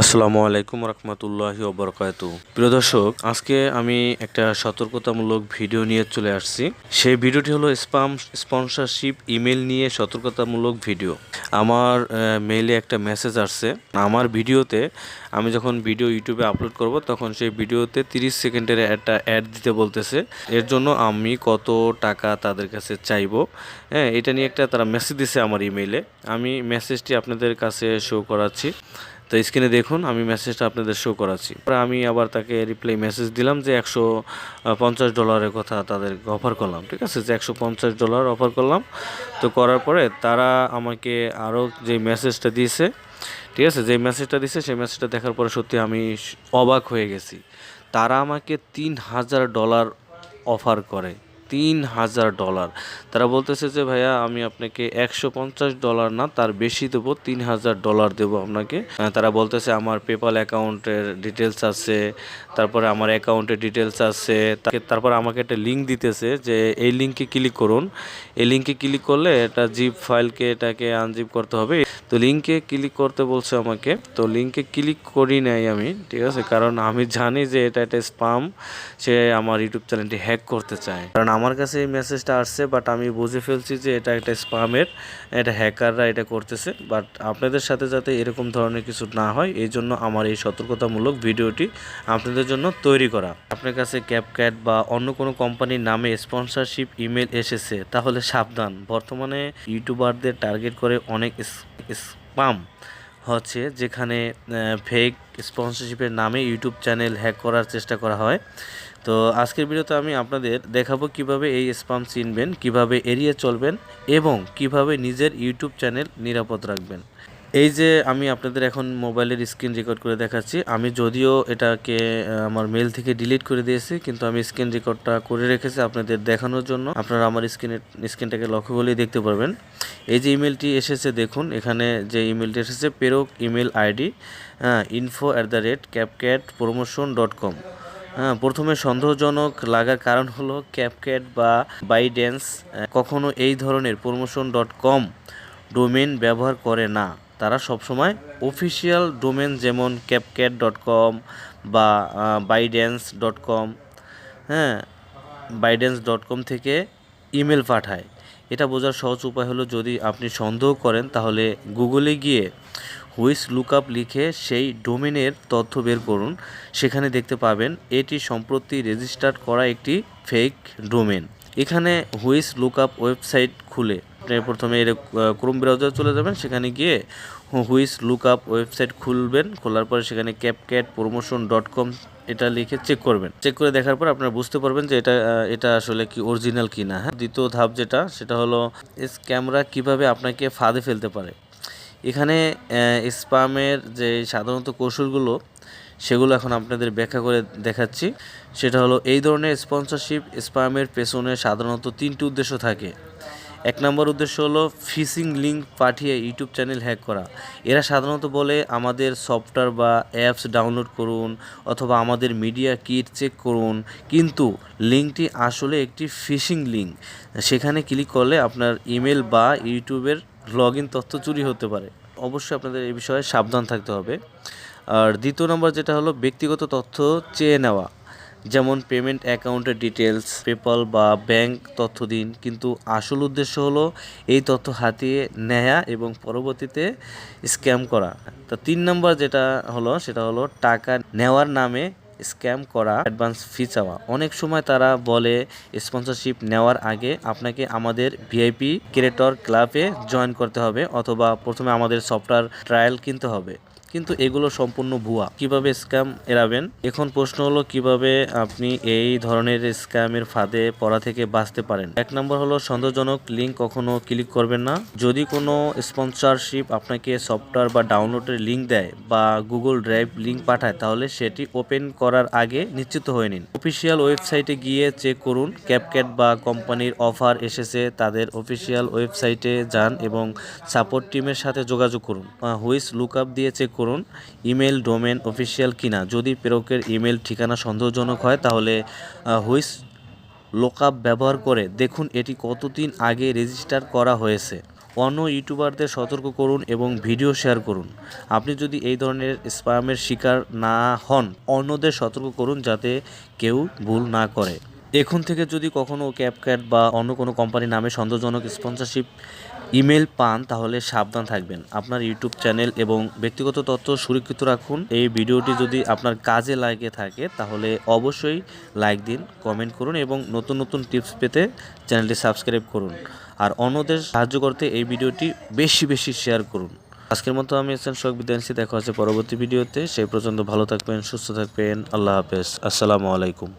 আসসালামু আলাইকুম রহমতুল্লাহি ওবরকাত প্রিয় দর্শক, আজকে আমি একটা সতর্কতামূলক ভিডিও নিয়ে চলে আসছি। সেই ভিডিওটি হলো স্পাম, স্পন্সরশিপ ইমেল নিয়ে সতর্কতামূলক ভিডিও। আমার মেইলে একটা মেসেজ আসছে। আমার ভিডিওতে আমি যখন ভিডিও ইউটিউবে আপলোড করব, তখন সেই ভিডিওতে 30 সেকেন্ডের একটা অ্যাড দিতে বলতেছে। এর জন্য আমি কত টাকা তাদের কাছে চাইব? হ্যাঁ এটা নিয়ে একটা তারা মেসেজ দিছে আমার ইমেইলে আমি মেসেজটি আপনাদের কাছে শো করাচ্ছি। তো স্ক্রিনে দেখুন, আমি মেসেজটা আপনাদের শো করাচ্ছি। আমি আবার তাকে রিপ্লাই মেসেজ দিলাম যে একশো পঞ্চাশ ডলারের কথা তাদেরকে অফার করলাম, ঠিক আছে? যে একশো পঞ্চাশ ডলার অফার করলাম। তো করার পরে তারা আমাকে আরও যে মেসেজটা দিয়েছে, ঠিক আছে? যে মেসেজটা দিয়েছে, সেই মেসেজটা দেখার পরে সত্যি আমি অবাক হয়ে গেছি। তারা আমাকে তিন হাজার ডলার অফার করে। তিন হাজার ডলার। তারা বলতেছে যে, ভাইয়া, আমি আপনাকে একশো পঞ্চাশ ডলার না, তার বেশি দেবো, তিন হাজার ডলার দেবো আপনাকে। তারা বলতেছে, আমার পেপাল অ্যাকাউন্টের ডিটেলস আছে, তারপরে আমার অ্যাকাউন্টের ডিটেলস আছে। তারপর আমাকে একটা লিঙ্ক দিতেছে যে, এই লিঙ্কে ক্লিক করুন। এই লিঙ্কে ক্লিক করলে এটা জিপ ফাইলকে, এটাকে আনজিপ করতে হবে। তো লিঙ্কে ক্লিক করতে বলছে আমাকে। তো লিঙ্কে ক্লিক করি নাই আমি, ঠিক আছে? কারণ আমি জানি যে, এটা একটা স্পাম সে আমার ইউটিউব চ্যানেলটি হ্যাক করতে চায়। কারণ আমার কাছে এই মেসেজটা আসছে বাট আমি বুঝে ফেলছি যে এটা একটা স্পামের এটা হ্যাকাররা এটা করতেছে। বাট আপনাদের সাথে যাতে এরকম ধরনের কিছু না হয়, এই জন্য আমার এই সতর্কতামূলক ভিডিওটি আপনাদের জন্য তৈরি করা। আপনার কাছে ক্যাপক্যাট বা অন্য কোনো কোম্পানির নামে স্পন্সরশিপ ইমেল এসেছে, তাহলে সাবধান। বর্তমানে ইউটিউবারদের টার্গেট করে অনেক স্পাম হচ্ছে যেখানে ফেক স্পন্সরশিপের নামে ইউটিউব চ্যানেল হ্যাক করার চেষ্টা করা হয়। তো আজকের ভিডিওতে আমি আপনাদের দেখাবো কীভাবে এই স্পাম চিনবেন, কীভাবে এড়িয়ে চলবেন এবং কীভাবে নিজের ইউটিউব চ্যানেল নিরাপদ রাখবেন। এই যে আমি আপনাদের এখন মোবাইলের স্ক্রিন রেকর্ড করে দেখাচ্ছি, আমি যদিও এটাকে আমার মেল থেকে ডিলিট করে দিয়েছি, কিন্তু আমি স্ক্রিন রেকর্ডটা করে রেখেছি আপনাদের দেখানোর জন্য। আপনারা আমার স্ক্রিনের স্ক্রিনটাকে লক্ষ্য করলেই দেখতে পারবেন। এই যে ইমেলটি এসেছে, দেখুন, এখানে যে ইমেলটি এসেছে পেরোক ইমেল আইডি হ্যাঁ info at the rate CapCut promotion dot com হ্যাঁ প্রথমে সন্দেহজনক লাগার কারণ হলো ক্যাপক্যাট বা বাইডেন্স কখনো এই ধরনের প্রমোশন ডট কম ডোমেন ব্যবহার করে না। তারা সবসময় অফিসিয়াল ডোমেন যেমন ক্যাপক্যাট ডট কম বা বাইডেন্স ডট কম হ্যাঁ বাইডেন্স ডট কম থেকে ইমেল পাঠায়। এটা বোঝার সহজ উপায় হলো যদি আপনি সন্দেহ করেন, তাহলে গুগলে গিয়ে হুইস লুকআপ লিখে সেই ডোমেনের তথ্য বের করুন। সেখানে দেখতে পাবেন এটি সম্প্রতি রেজিস্টার করা একটি ফেক ডোমেন এখানে হুইস লুকআপ ওয়েবসাইট খুলে। আপনি প্রথমে এর ক্রোম ব্রাউজার চলে যাবেন, সেখানে গিয়ে হুইস লুকআপ ওয়েবসাইট খুলবেন, খোলার পরে সেখানে ক্যাপক্যাট প্রমোশন ডট কম এটা লিখে চেক করবেন। চেক করে দেখার পর আপনারা বুঝতে পারবেন যে এটা এটা আসলে কি অরিজিনাল কি না হ্যাঁ দ্বিতীয় ধাপ যেটা, সেটা হলো এস ক্যামেরা কীভাবে আপনাকে ফাঁদে ফেলতে পারে। এখানে স্পামের যে সাধারণত কৌশলগুলো সেগুলো এখন আপনাদের ব্যাখ্যা করে দেখাচ্ছি। সেটা হলো, এই ধরনের স্পন্সরশিপ স্পামের পেছনে সাধারণত তিনটি উদ্দেশ্য থাকে। এক নম্বর উদ্দেশ্য হলো ফিশিং লিঙ্ক পাঠিয়ে ইউটিউব চ্যানেল হ্যাক করা। এরা সাধারণত বলে, আমাদের সফটওয়্যার বা অ্যাপস ডাউনলোড করুন অথবা আমাদের মিডিয়া কিট চেক করুন। কিন্তু লিঙ্কটি আসলে একটি ফিশিং লিঙ্ক সেখানে ক্লিক করলে আপনার ইমেল বা ইউটিউবের লগ ইন তথ্য চুরি হতে পারে। অবশ্যই আপনাদের এই বিষয়ে সাবধান থাকতে হবে। আর দ্বিতীয় নম্বর যেটা হলো ব্যক্তিগত তথ্য চেয়ে নেওয়া। যেমন পেমেন্ট অ্যাকাউন্টের ডিটেলস পেপাল বা ব্যাংক তথ্য দিন। কিন্তু আসল উদ্দেশ্য হলো এই তথ্য হাতিয়ে নেয়া এবং পরবর্তীতে স্ক্যাম করা। তো তিন নম্বর যেটা হলো, সেটা হলো টাকা নেওয়ার নামে স্ক্যাম করা অ্যাডভান্স ফি চাওয়া। অনেক সময় তারা বলে স্পন্সরশিপ নেওয়ার আগে আপনাকে আমাদের ভিআইপি ক্রিয়েটর ক্লাবে জয়েন করতে হবে অথবা প্রথমে আমাদের সফটওয়্যার ট্রায়াল কিনতে হবে। কিন্তু এগুলো সম্পূর্ণ ভুয়া। কীভাবে স্ক্যাম এড়াবেন? এখন প্রশ্ন হলো, কীভাবে আপনি এই ধরনের স্ক্যামের ফাঁদে পড়া থেকে বাঁচতে পারেন? এক নম্বর হলো, সন্দেহজনক লিঙ্ক কখনো ক্লিক করবেন না। যদি কোনো স্পন্সরশিপ আপনাকে সফটওয়্যার বা ডাউনলোডের লিঙ্ক দেয় বা গুগল ড্রাইভ লিঙ্ক পাঠায়, তাহলে সেটি ওপেন করার আগে নিশ্চিত হয়ে নিন। অফিসিয়াল ওয়েবসাইটে গিয়ে চেক করুন, ক্যাপক্যাট বা কোম্পানির অফার এসেছে, তাদের অফিসিয়াল ওয়েবসাইটে যান এবং সাপোর্ট টিমের সাথে যোগাযোগ করুন। হুইস লুকআপ দিয়ে চেক করুন। ইমেল, ডোমেন, অফিসিয়াল কিনা। যদি প্রেরকের ইমেল ঠিকানা সন্দেহজনক হয়, তাহলে হুইস লোকআপ ব্যবহার করে দেখুন এটি কতদিন আগে রেজিস্টার করা হয়েছে। অন্য ইউটিউবারদের সতর্ক করুন এবং ভিডিও শেয়ার করুন। আপনি যদি এই ধরনের স্প্যামের শিকার না হন, অন্যদের সতর্ক করুন যাতে কেউ ভুল না করে। এখন থেকে যদি কখনও ক্যাপক্যাট বা অন্য কোনো কোম্পানির নামে সন্দেহজনক স্পন্সরশিপ ইমেল পান তাহলে সাবধান থাকবেন। আপনার ইউটিউব চ্যানেল এবং ব্যক্তিগত তথ্য সুরক্ষিত রাখুন। এই ভিডিওটি যদি আপনার কাজে লাগে থাকে, তাহলে অবশ্যই লাইক দিন, কমেন্ট করুন এবং নতুন নতুন টিপস পেতে চ্যানেলটি সাবস্ক্রাইব করুন। আর অন্যদের সাহায্য করতে এই ভিডিওটি বেশি বেশি শেয়ার করুন। আজকের মতো আমি এসেন শোক বিদ্যাংশী দেখা হচ্ছে পরবর্তী ভিডিওতে। সেই পর্যন্ত ভালো থাকবেন, সুস্থ থাকবেন। আল্লাহ হাফেজ। আসসালামু আলাইকুম।